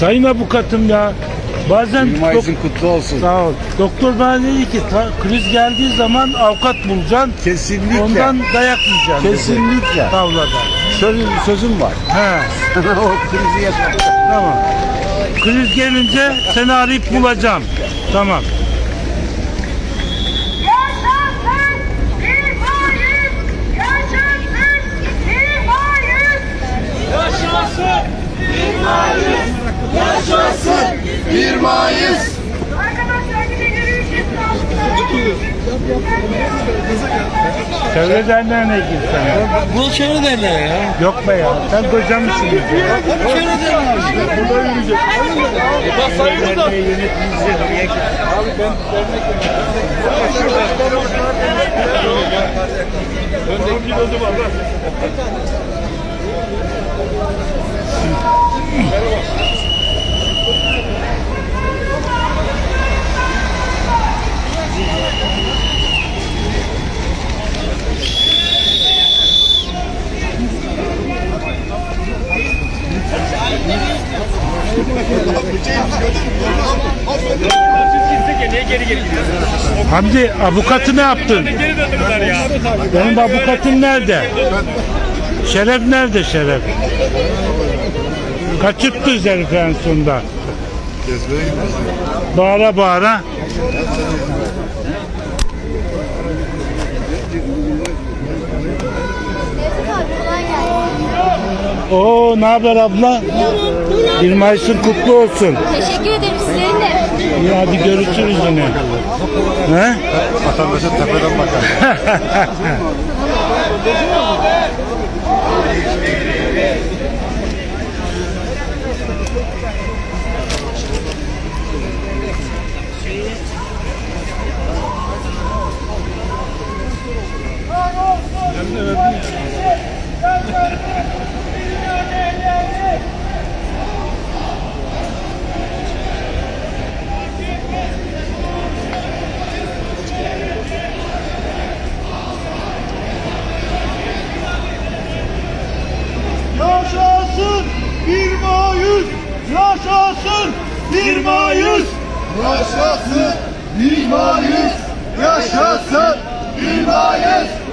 Sayın avukatım ya. Bazen dok- kutlu olsun. Sağ ol. Doktor bana dedi ki ta- kriz geldiği zaman avukat bulacaksın. Kesinlikle. Ondan dayak yiyeceksin. dedi. Kesinlikle. Tavlada. Şöyle bir sözüm var. He. o krizi yaşattı. Tamam. Kriz gelince seni arayıp bulacağım. Tamam. Yaşasın bir Mayıs, yaşasın bir Mayıs. Bir Mayıs. Arkadaşlar de yürüyüş Çevre derneğine gir sen. Bu çevre derneği ya. Yok be ya. Sen koca mısın? Çevre derneği. Burada yürüyecek. Bak sayın da. Hamdi avukatı ne yaptın? Benim avukatım nerede? Şeref nerede Şeref? Kaçırttı herif en sonunda. Bağıra bağıra. Oo ne haber abla? 1 Mayıs'ın kutlu olsun. Teşekkür ederim sizlerin de. İyi hadi görüşürüz yine. He? Vatandaşa tepeden bakar. Yaşasın bir Mayıs. Yaşasın bir Mayıs. Yaşasın bir Mayıs.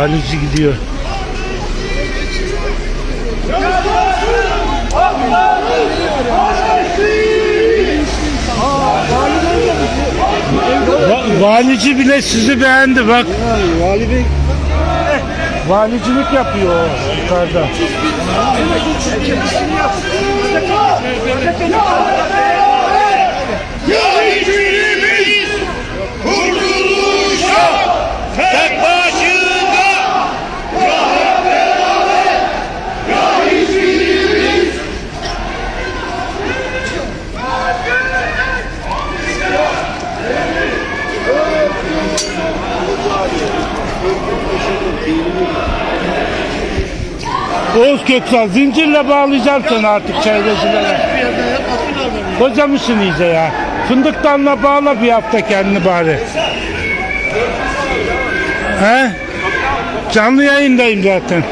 Aha, valici gidiyor. Va- valici bile sizi beğendi bak. Vali Bey Valicilik yapıyor o yukarıda. Köksal zincirle bağlayacağım seni artık çevrecilere. Koca mısın iyice ya? Fındıktanla bağla bir hafta kendini bari. He? Canlı yayındayım zaten.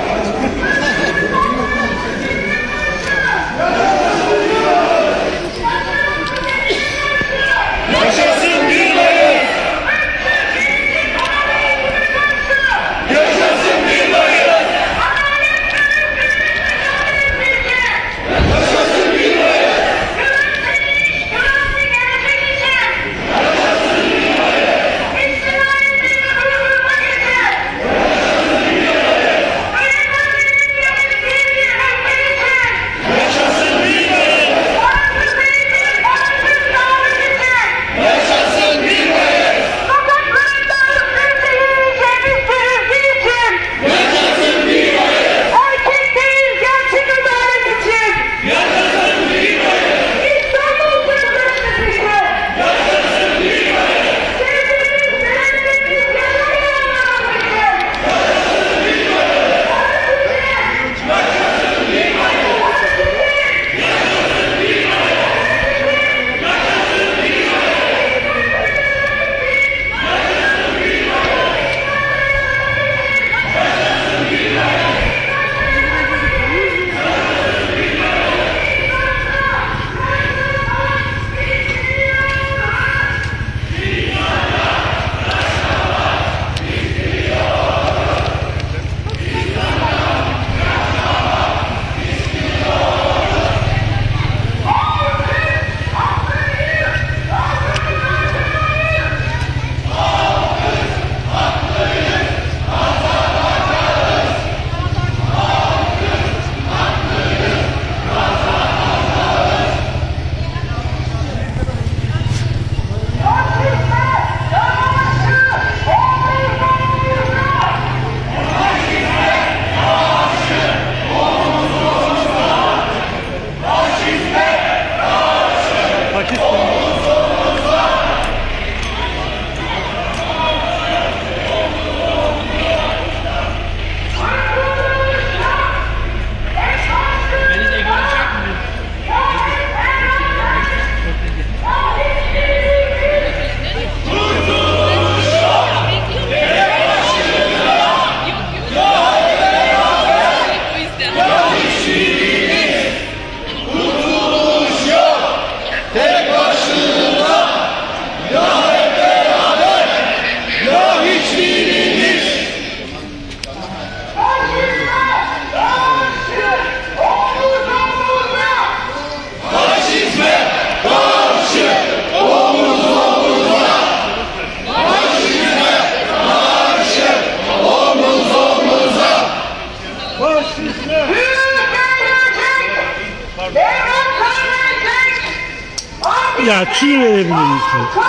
Ya verebilir misiniz?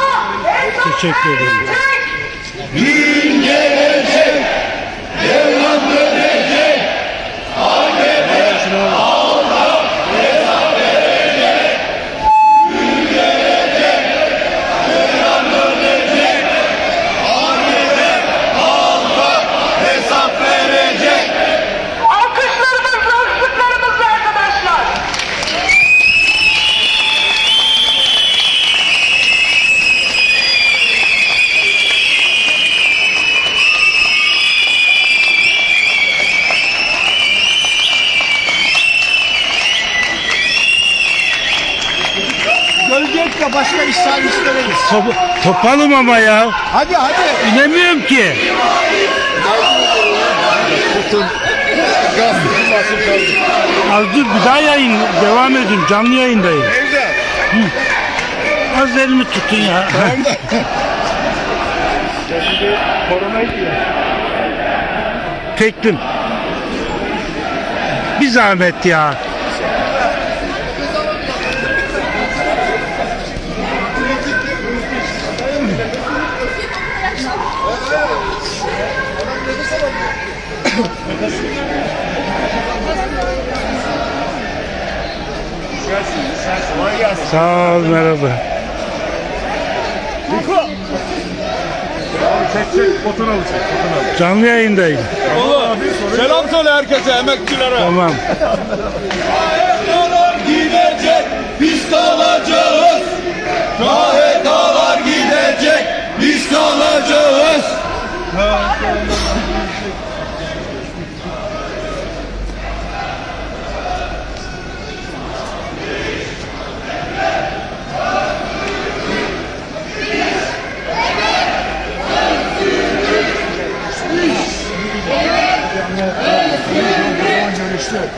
Teşekkür ederim. Gün Gölgelikle başka iş sahibi istemeyiz. Top- topalım ama ya. Hadi hadi. İnemiyorum ki. Az dur bir daha yayın devam edin canlı yayındayım. Evde. Az elimi tutun ya. Tamam da. Teklim. Bir zahmet ya. Sağ ol merhaba. Çek çek. Fotoğrafı çek. Fotoğrafı. Canlı yayındayım. Selam söyle herkese emekçilere. Tamam. Dağlar gidecek, biz kalacağız. Şahet dağlar gidecek, biz kalacağız.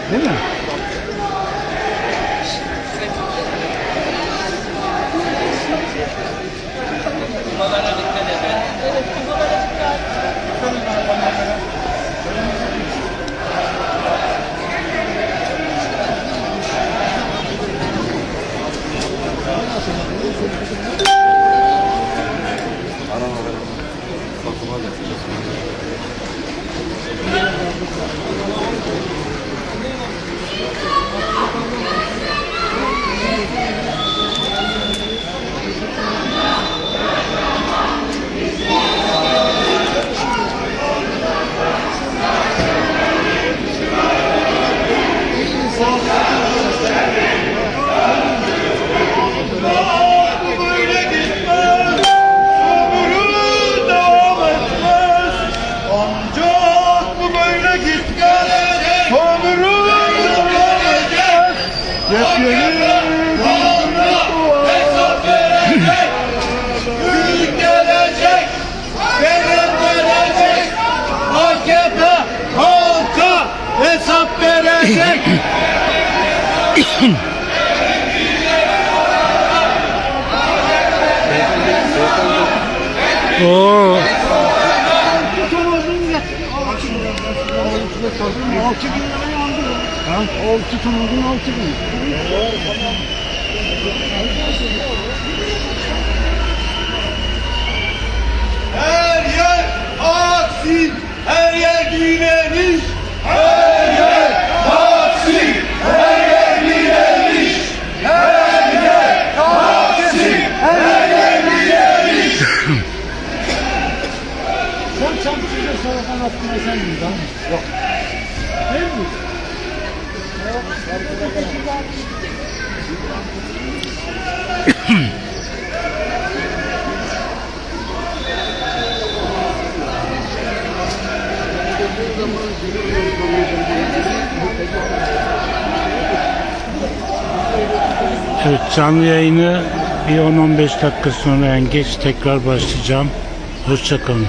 Bu Oo. Altı bin lirayı aldı. Ha? Altı tonozun altı bin. Hakkında sen miydin? Yok. Değil mi? Evet canlı yayını bir 10-15 dakika sonra en geç tekrar başlayacağım. Hoşçakalın.